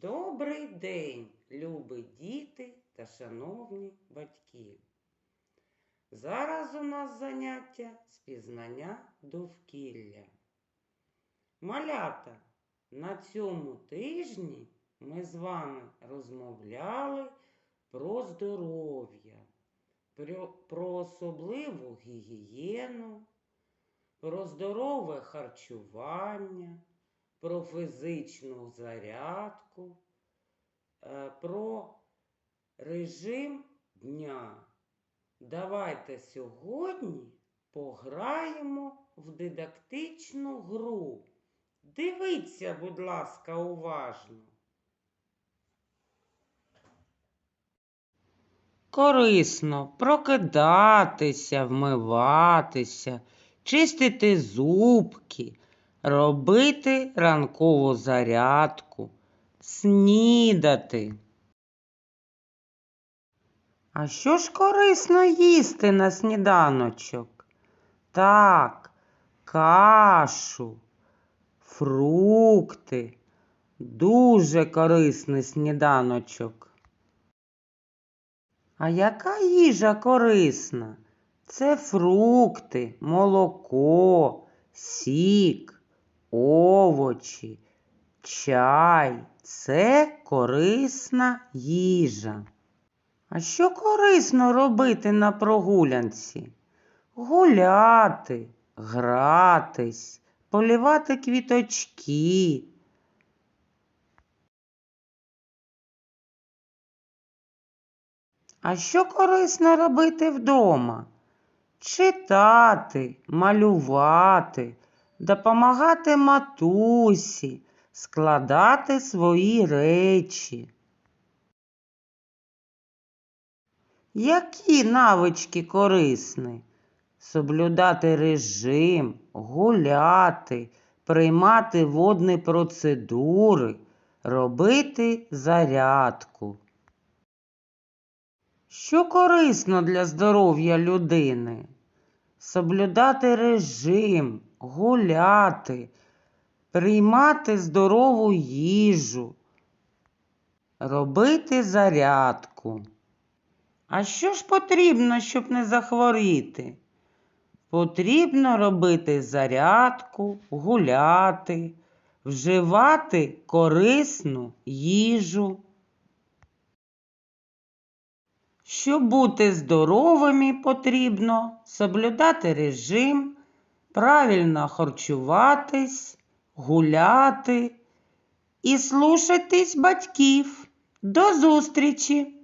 Добрий день, любі діти та шановні батьки. Зараз у нас заняття з пізнання довкілля. Малята, на цьому тижні ми з вами розмовляли про здоров'я, про, особливу гігієну, про здорове харчування, про фізичну зарядку, е, про режим дня. Давайте сьогодні пограємо в дидактичну гру. Дивіться, будь ласка, уважно. Корисно прокидатися, вмиватися, чистити зубки, робити ранкову зарядку, снідати. А що ж корисно їсти на сніданочок? Так, кашу, фрукти. Дуже корисний сніданочок. А яка їжа корисна? Це фрукти, молоко, сік, овочі, чай. Це корисна їжа. А що корисно робити на прогулянці? Гуляти, гратись, полівати квіточки. А що корисно робити вдома? Читати, малювати, допомагати матусі, складати свої речі. Які навички корисні? Соблюдати режим, гуляти, приймати водні процедури, робити зарядку. Що корисно для здоров'я людини? Соблюдати режим, гуляти, приймати здорову їжу, робити зарядку. А що ж потрібно, щоб не захворіти? Потрібно робити зарядку, гуляти, вживати корисну їжу. Щоб бути здоровими, потрібно соблюдати режим, правильно харчуватись, гуляти і слушатись батьків. До зустрічі!